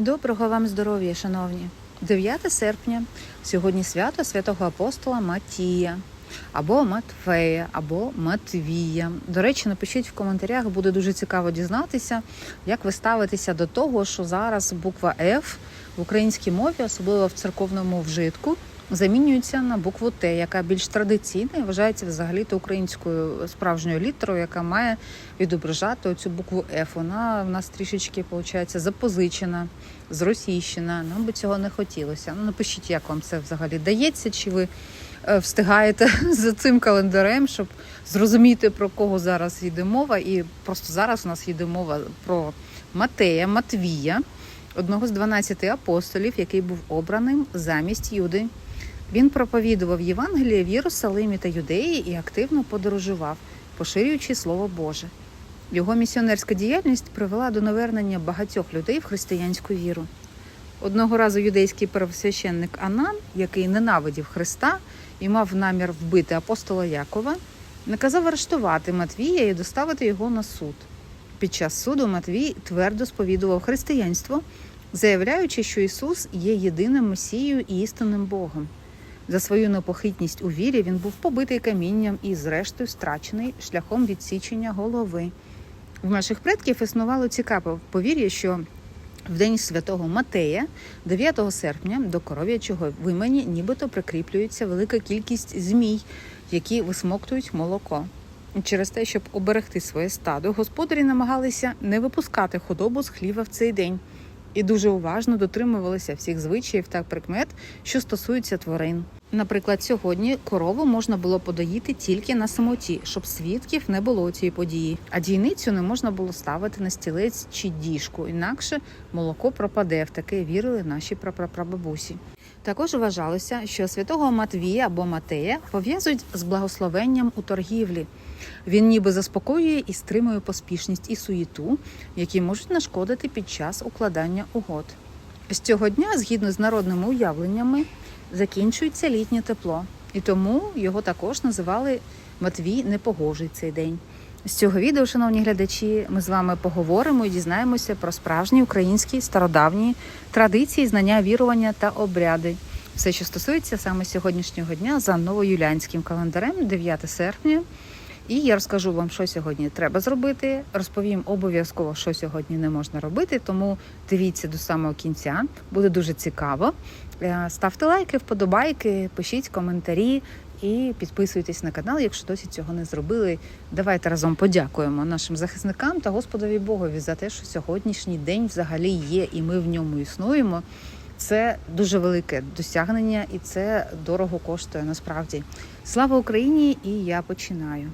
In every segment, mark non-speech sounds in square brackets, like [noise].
Доброго вам здоров'я, шановні! 9 серпня. Сьогодні свято святого апостола Матія, або Матфея, або Матвія. До речі, напишіть в коментарях, буде дуже цікаво дізнатися, як ви ставитеся до того, що зараз буква F в українській мові, особливо в церковному вжитку, замінюється на букву Т, яка більш традиційна і вважається взагалі-то українською справжньою літерою, яка має відображати цю букву F. Вона в нас трішечки виходить, запозичена, зросійщена. Нам би цього не хотілося. Ну, напишіть, як вам це взагалі дається, чи ви е, встигаєте [laughs] за цим календарем, щоб зрозуміти, про кого зараз йде мова. І просто зараз у нас йде мова про Матея, Матвія, одного з 12 апостолів, який був обраним замість Юди. Він проповідував Євангеліє в Єрусалимі та Юдеї і активно подорожував, поширюючи Слово Боже. Його місіонерська діяльність привела до навернення багатьох людей в християнську віру. Одного разу юдейський первосвященник Анан, який ненавидів Христа і мав намір вбити апостола Якова, наказав арештувати Матвія і доставити його на суд. Під час суду Матвій твердо сповідував християнство, заявляючи, що Ісус є єдиним Месією і істинним Богом. За свою непохитність у вірі він був побитий камінням і, зрештою, страчений шляхом відсічення голови. В наших предків існувало цікаве повір'я, що в день святого Матея, 9 серпня, до коров'ячого вимені нібито прикріплюється велика кількість змій, які висмоктують молоко. Через те, щоб оберегти своє стадо, господарі намагалися не випускати худобу з хліва в цей день і дуже уважно дотримувалися всіх звичаїв та прикмет, що стосуються тварин. Наприклад, сьогодні корову можна було подоїти тільки на самоті, щоб свідків не було цієї події. А дійницю не можна було ставити на стілець чи діжку, інакше молоко пропаде. В таке вірили наші прапрапрабабусі. Також вважалося, що святого Матвія або Матея пов'язують з благословенням у торгівлі. Він ніби заспокоює і стримує поспішність і суєту, які можуть нашкодити під час укладання угод. З цього дня, згідно з народними уявленнями, закінчується літнє тепло, і тому його також називали Матвій Непогожий цей день. З цього відео, шановні глядачі, ми з вами поговоримо і дізнаємося про справжні українські стародавні традиції, знання, вірування та обряди. Все, що стосується саме сьогоднішнього дня за новоюлянським календарем, 9 серпня. І я розкажу вам, що сьогодні треба зробити. Розповім обов'язково, що сьогодні не можна робити. Тому дивіться до самого кінця, буде дуже цікаво. Е, Ставте лайки, вподобайки, пишіть коментарі і підписуйтесь на канал, якщо досі цього не зробили. Давайте разом подякуємо нашим захисникам та Господові Богові за те, що сьогоднішній день взагалі є, і ми в ньому існуємо. Це дуже велике досягнення, і це дорого коштує насправді. Слава Україні! І я починаю.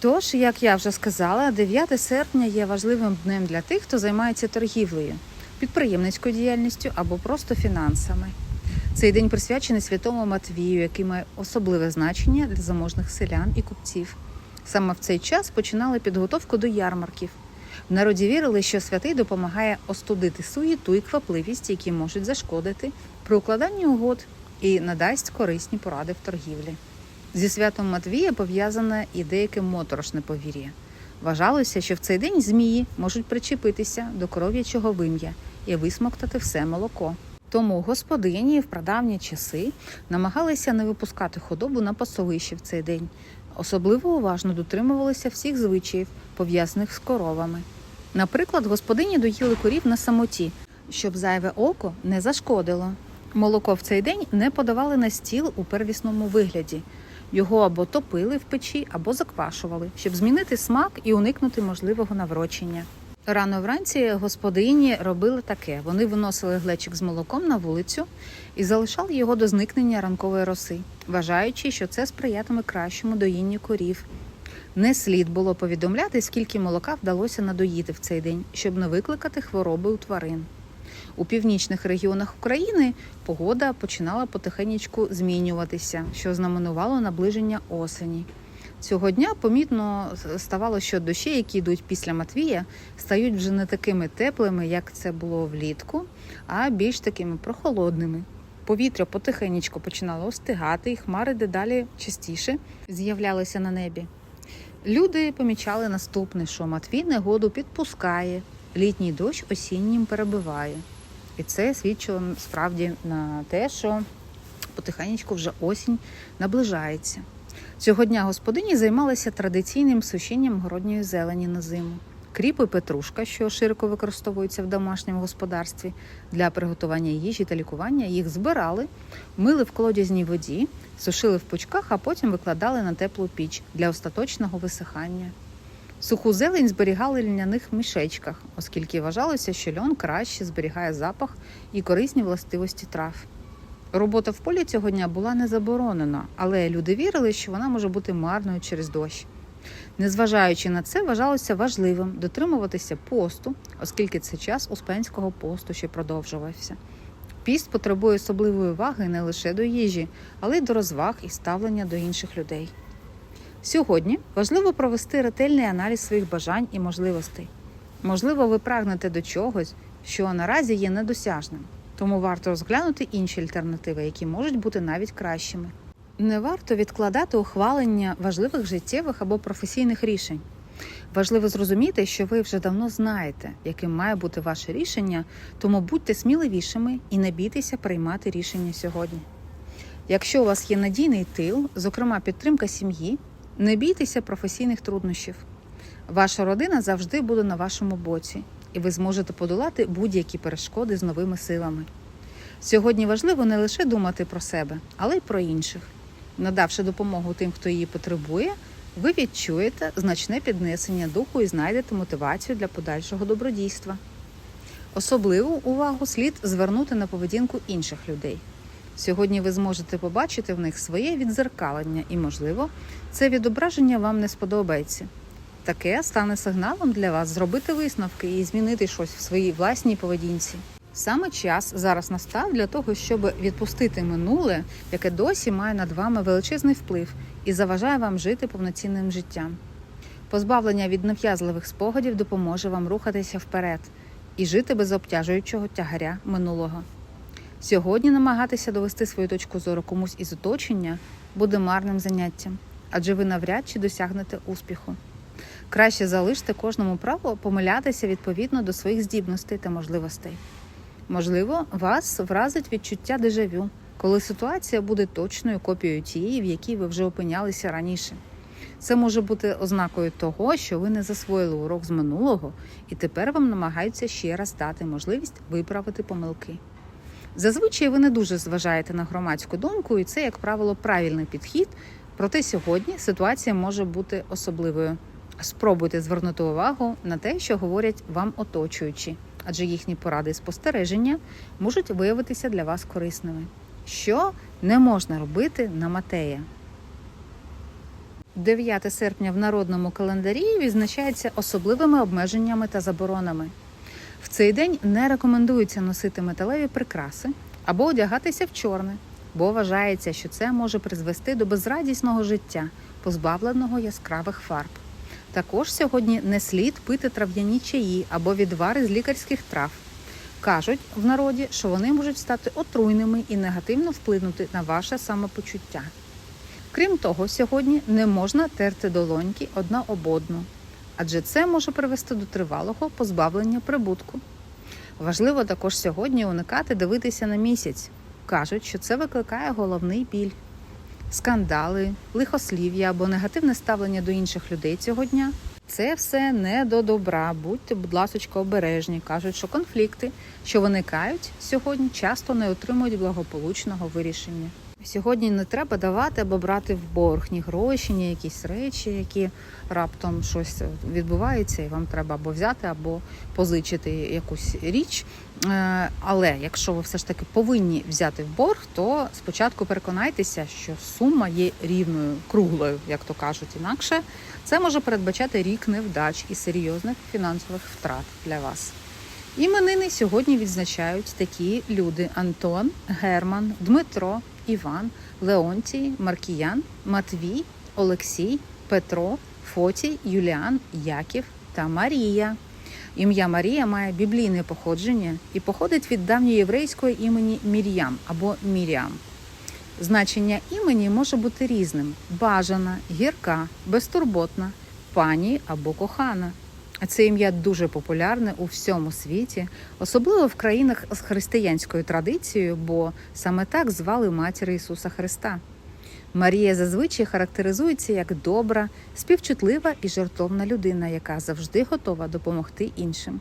Тож, як я вже сказала, 9 серпня є важливим днем для тих, хто займається торгівлею, підприємницькою діяльністю або просто фінансами. Цей день присвячений святому Матвію, який має особливе значення для заможних селян і купців. Саме в цей час починали підготовку до ярмарків. В народі вірили, що святий допомагає остудити суєту і квапливість, які можуть зашкодити при укладанні угод і надасть корисні поради в торгівлі. Зі святом Матвія пов'язане і деяке моторошне повір'я. Вважалося, що в цей день змії можуть причепитися до коров'ячого вим'я і висмоктати все молоко. Тому господині в прадавні часи намагалися не випускати худобу на пасовище в цей день. Особливо уважно дотримувалися всіх звичаїв, пов'язаних з коровами. Наприклад, господині доїли корів на самоті, щоб зайве око не зашкодило. Молоко в цей день не подавали на стіл у первісному вигляді. Його або топили в печі, або заквашували, щоб змінити смак і уникнути можливого наврочення. Рано вранці господині робили таке: вони виносили глечик з молоком на вулицю і залишали його до зникнення ранкової роси, вважаючи, що це сприятиме кращому доїнню корів. Не слід було повідомляти, скільки молока вдалося надоїти в цей день, щоб не викликати хвороби у тварин. У північних регіонах України погода починала потихеньку змінюватися, що знаменувало наближення осені. Цього дня помітно ставало, що дощі, які йдуть після Матвія, стають вже не такими теплими, як це було влітку, а більш такими прохолодними. Повітря потихеньку починало остигати, і хмари дедалі частіше з'являлися на небі. Люди помічали наступне, що Матвій негоду підпускає, літній дощ осіннім перебиває. І це свідчило справді на те, що потихеньку вже осінь наближається. Цього дня господині займалися традиційним сушінням городньої зелені на зиму. Кріп і петрушка, що широко використовуються в домашньому господарстві для приготування їжі та лікування, їх збирали, мили в колодязній воді, сушили в пучках, а потім викладали на теплу піч для остаточного висихання. Суху зелень зберігали в льняних мішечках, оскільки вважалося, що льон краще зберігає запах і корисні властивості трав. Робота в полі цього дня була не заборонена, але люди вірили, що вона може бути марною через дощ. Незважаючи на це, вважалося важливим дотримуватися посту, оскільки це час успенського посту ще продовжувався. Піст потребує особливої уваги не лише до їжі, але й до розваг і ставлення до інших людей. Сьогодні важливо провести ретельний аналіз своїх бажань і можливостей. Можливо, ви прагнете до чогось, що наразі є недосяжним, тому варто розглянути інші альтернативи, які можуть бути навіть кращими. Не варто відкладати ухвалення важливих життєвих або професійних рішень. Важливо зрозуміти, що ви вже давно знаєте, яким має бути ваше рішення, тому будьте сміливішими і не бійтеся приймати рішення сьогодні. Якщо у вас є надійний тил, зокрема підтримка сім'ї, не бійтеся професійних труднощів. Ваша родина завжди буде на вашому боці, і ви зможете подолати будь-які перешкоди з новими силами. Сьогодні важливо не лише думати про себе, але й про інших. Надавши допомогу тим, хто її потребує, ви відчуєте значне піднесення духу і знайдете мотивацію для подальшого добродійства. Особливу увагу слід звернути на поведінку інших людей. Сьогодні ви зможете побачити в них своє відзеркалення, і, можливо, це відображення вам не сподобається. Таке стане сигналом для вас зробити висновки і змінити щось в своїй власній поведінці. Саме час зараз настав для того, щоб відпустити минуле, яке досі має над вами величезний вплив і заважає вам жити повноцінним життям. Позбавлення від нав'язливих спогадів допоможе вам рухатися вперед і жити без обтяжуючого тягаря минулого. Сьогодні намагатися довести свою точку зору комусь із оточення буде марним заняттям, адже ви навряд чи досягнете успіху. Краще залиште кожному право помилятися відповідно до своїх здібностей та можливостей. Можливо, вас вразить відчуття дежавю, коли ситуація буде точною копією тієї, в якій ви вже опинялися раніше. Це може бути ознакою того, що ви не засвоїли урок з минулого, і тепер вам намагаються ще раз дати можливість виправити помилки. Зазвичай ви не дуже зважаєте на громадську думку, і це, як правило, правильний підхід. Проте сьогодні ситуація може бути особливою. Спробуйте звернути увагу на те, що говорять вам оточуючі, адже їхні поради і спостереження можуть виявитися для вас корисними. Що не можна робити на Матея? 9 серпня в народному календарі відзначається особливими обмеженнями та заборонами. В цей день не рекомендується носити металеві прикраси або одягатися в чорне, бо вважається, що це може призвести до безрадісного життя, позбавленого яскравих фарб. Також сьогодні не слід пити трав'яні чаї або відвари з лікарських трав. Кажуть в народі, що вони можуть стати отруйними і негативно вплинути на ваше самопочуття. Крім того, сьогодні не можна терти долоньки одна об одну, адже це може привести до тривалого позбавлення прибутку. Важливо також сьогодні уникати дивитися на місяць. Кажуть, що це викликає головний біль. Скандали, лихослів'я або негативне ставлення до інших людей цього дня це все не до добра. Будьте, будь ласочка, обережні. Кажуть, що конфлікти, що виникають сьогодні, часто не отримують благополучного вирішення. Сьогодні не треба давати або брати в борг ні гроші, ні якісь речі, які раптом щось відбувається, і вам треба або взяти, або позичити якусь річ. Е, Але якщо ви все ж таки повинні взяти в борг, то спочатку переконайтеся, що сума є рівною, круглою, як то кажуть, інакше це може передбачати рік невдач і серйозних фінансових втрат для вас. Іменини сьогодні відзначають такі люди: Антон, Герман, Дмитро, Іван, Леонтій, Маркіян, Матвій, Олексій, Петро, Фотій, Юліан, Яків та Марія. Ім'я Марія має біблійне походження і походить від давньоєврейської імені Мір'ям або Міріам. Значення імені може бути різним: бажана, гірка, безтурботна, пані або кохана. Це ім'я дуже популярне у всьому світі, особливо в країнах з християнською традицією, бо саме так звали матір Ісуса Христа. Марія зазвичай характеризується як добра, співчутлива і жертовна людина, яка завжди готова допомогти іншим.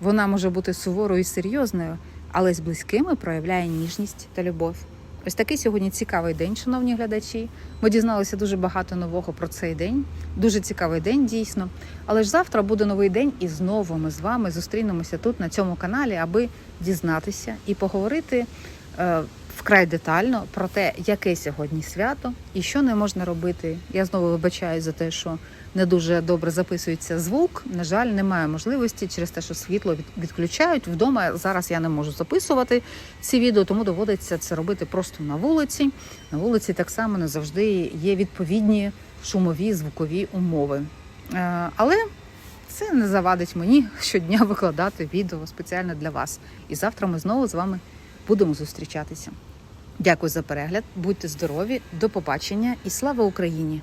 Вона може бути суворою і серйозною, але з близькими проявляє ніжність та любов. Ось такий сьогодні цікавий день, шановні глядачі. Ми дізналися дуже багато нового про цей день. Дуже цікавий день, дійсно. Але ж завтра буде новий день, і знову ми з вами зустрінемося тут на цьому каналі, аби дізнатися і поговорити е, вкрай детально про те, яке сьогодні свято і що не можна робити. Я знову вибачаю за те, що не дуже добре записується звук. На жаль, немає можливості через те, що світло відключають. Вдома зараз я не можу записувати ці відео, тому доводиться це робити просто на вулиці. На вулиці так само не завжди є відповідні шумові звукові умови. Е, Але це не завадить мені щодня викладати відео спеціально для вас. І завтра ми знову з вами будемо зустрічатися. Дякую за перегляд, будьте здорові, до побачення і слава Україні!